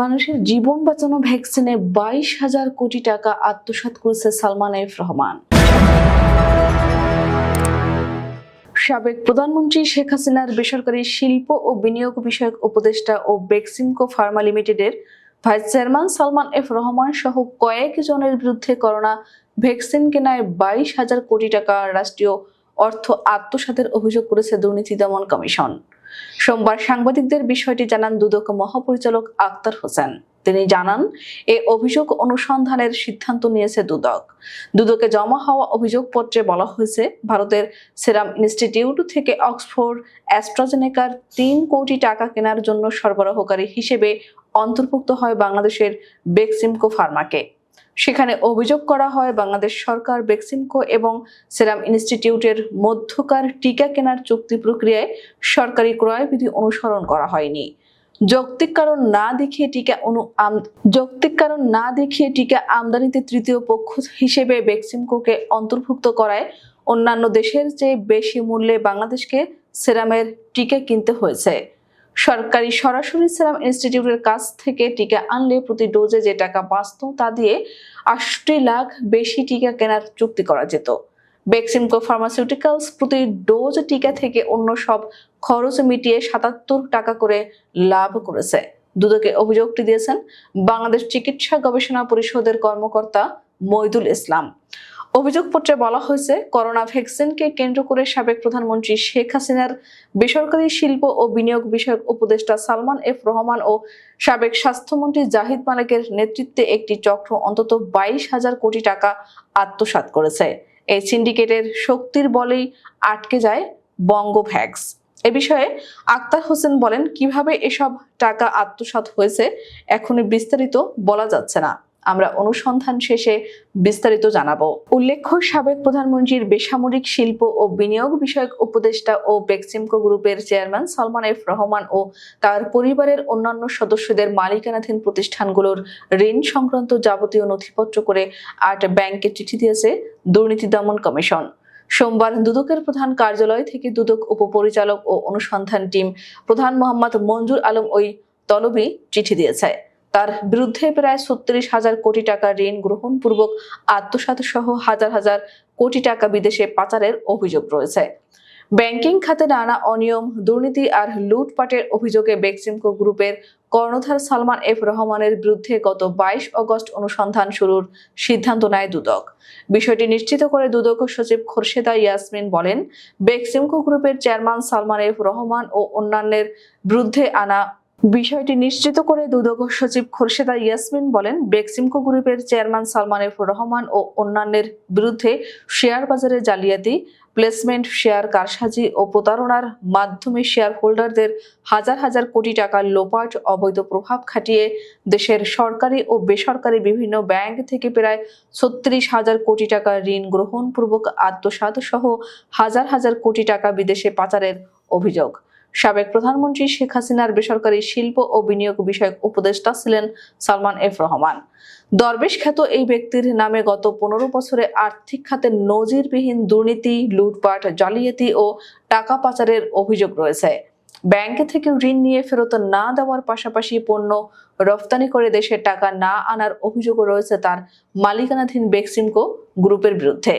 মানুষের জীবন বাঁচানো ভ্যাকসিনে বাইশ হাজার কোটি টাকা আত্মসাৎ করেছে সালমান এফ রহমান। সাবেক প্রধানমন্ত্রী শেখ হাসিনার বেসরকারি শিল্প ও বিনিয়োগ বিষয়ক উপদেষ্টা ও বেক্সিমকো ফার্মা লিমিটেডের vice chairman Salman F Rahman সহ কয়েক জনের বিরুদ্ধে করোনা ভ্যাকসিন কেনায় বাইশ হাজার কোটি টাকা রাষ্ট্রীয় অর্থ আত্মসাতের অভিযোগ করেছে দুর্নীতি দমন কমিশন। সোমবার সাংবাদিকদের বিষয়টি জানান দুদক মহাপরিচালক আক্তার হোসেন। তিনি জানান, এ অভিযোগ অনুসন্ধানের সিদ্ধান্ত নিয়েছে দুদক। দুদকে জমা হওয়া অভিযোগপত্রে বলা হয়েছে, ভারতের সেরাম ইনস্টিটিউট থেকে অক্সফোর্ড অ্যাস্ট্রাজেনেকার তিন কোটি টাকা কেনার জন্য সরবরাহকারী হিসেবে অন্তর্ভুক্ত হয় বাংলাদেশের বেক্সিমকো ফার্মাকে। সেখানে অভিযোগ করা হয় বাংলাদেশ সরকার, বেক্সিমকো এবং সেরাম ইনস্টিটিউটের মধ্যকার টিকা কেনার চুক্তি প্রক্রিয়ায় সরকারি ক্রয়বিধি অনুসরণ করা হয়নি। যৌক্তিক কারণ না দেখিয়ে টিকা অনু যৌক্তিক কারণ না দেখিয়ে টিকা আমদানিতে তৃতীয় পক্ষ হিসেবে বেক্সিমকোকে অন্তর্ভুক্ত করায় অন্যান্য দেশের চেয়ে বেশি মূল্যে বাংলাদেশকে সেরামের টিকা কিনতে হয়েছে। সরকারি সরাসরি সেরাম ইনস্টিটিউটের কাছ থেকে টিকা আনলে প্রতি ডোজে যে টাকা বাঁচত তা দিয়ে আশি লাখ বেশি টিকা কেনার চুক্তি করা যেত। বেক্সিমকো ফার্মাসিউটিক্যালস প্রতি ডোজ টিকা থেকে অন্য সব খরচ মিটিয়ে সাতাত্তর টাকা করে লাভ করেছে। দুদকে অভিযোগটি দিয়েছেন বাংলাদেশ চিকিৎসা গবেষণা পরিষদের কর্মকর্তা মইদুল ইসলাম। অভিযোগপত্রে বলা হয়েছে, করোনা ভ্যাকসিনকে কেন্দ্র করে সাবেক প্রধানমন্ত্রী শেখ হাসিনার বেসরকারি শিল্প ও বিনিয়োগ বিষয়ক উপদেষ্টা সালমান এফ রহমান ও সাবেক স্বাস্থ্যমন্ত্রী জাহিদ মালিকের নেতৃত্বে একটি চক্র অন্তত বাইশ হাজার কোটি টাকা আত্মসাৎ করেছে। এই সিন্ডিকেটের শক্তির বলেই আটকে যায় বঙ্গভ্যাক্স। এ বিষয়ে আক্তার হোসেন বলেন, কীভাবে এসব টাকা আত্মসাৎ হয়েছে, এখনই বিস্তারিত বলা যাচ্ছে না। আমরা অনুসন্ধান শেষে বিস্তারিত জানাব। উল্লেখ্য, সাবেক প্রধানমন্ত্রীর বেসামরিক শিল্প ও বিনিয়োগ বিষয়ক উপদেষ্টা ও বেক্সিমকো গ্রুপের চেয়ারম্যান সলমান এফ রহমান ও তার পরিবারের অন্যান্য সদস্যদের মালিকানাধীন প্রতিষ্ঠানগুলোর ঋণ সংক্রান্ত যাবতীয় নথিপত্র করে আট ব্যাংকে চিঠি দিয়েছে দুর্নীতি দমন কমিশন। সোমবার দুদকের প্রধান কার্যালয় থেকে দুদক উপপরিচালক ও অনুসন্ধান টিম প্রধান মোহাম্মদ মঞ্জুর আলম ওই তলবি চিঠি দিয়েছে। তার বিরুদ্ধে প্রায় ছত্রিশ হাজার কোটি টাকা ঋণ গ্রহণপূর্বক আত্মসাৎ সহ হাজার হাজার কোটি টাকা বিদেশে পাচারের অভিযোগ রয়েছে। ব্যাংকিং খাতে নানা অনিয়ম, দুর্নীতি আর লুটপাটের অভিযোগে বেক্সিমকো গ্রুপের কর্ণধার সালমান এফ রহমানের বিরুদ্ধে গত বাইশ অগস্ট অনুসন্ধান শুরুর সিদ্ধান্ত নেয় দুদক। বিষয়টি নিশ্চিত করে দুদক সচিব খোরশেদা ইয়াসমিন বলেন, বেক্সিমকো গ্রুপের চেয়ারম্যান সালমান এফ রহমান ও অন্যান্যের বিরুদ্ধে আনা বিষয়টি নিশ্চিত করে দুদক সচিব খোরশেদা ইয়াসমিন বলেন, বেক্সিমকো গ্রুপের চেয়ারম্যান সালমান এফ রহমান ও অন্যান্যের বিরুদ্ধে শেয়ার বাজারে জালিয়াতি, প্লেসমেন্ট, শেয়ার কারসাজি ও প্রতারণার মাধ্যমে শেয়ার হোল্ডারদের হাজার হাজার কোটি টাকার লোপাট, অবৈধ প্রভাব খাটিয়ে দেশের সরকারি ও বেসরকারি বিভিন্ন ব্যাংক থেকে প্রায় ছত্রিশ হাজার কোটি টাকা ঋণ গ্রহণপূর্বক আত্মসাৎ সহ হাজার হাজার কোটি টাকা বিদেশে পাচারের অভিযোগ। সাবেক প্রধানমন্ত্রী শেখ হাসিনার বেসরকারি শিল্প ও বিনিয়োগ বিষয়ক উপদেষ্টা ছিলেন সালমান এফ রহমান। দরবেশ খ্যাত এই ব্যক্তির নামে গত পনেরো বছরে আর্থিক খাতে নজিরবিহীন দুর্নীতি, লুটপাট, জালিয়াতি ও টাকা পাচারের অভিযোগ রয়েছে। ব্যাংক থেকে ঋণ নিয়ে ফেরত না দেওয়ার পাশাপাশি পণ্য রফতানি করে দেশে টাকা না আনার অভিযোগও রয়েছে তার মালিকানাধীন বেক্সিমকো গ্রুপের বিরুদ্ধে।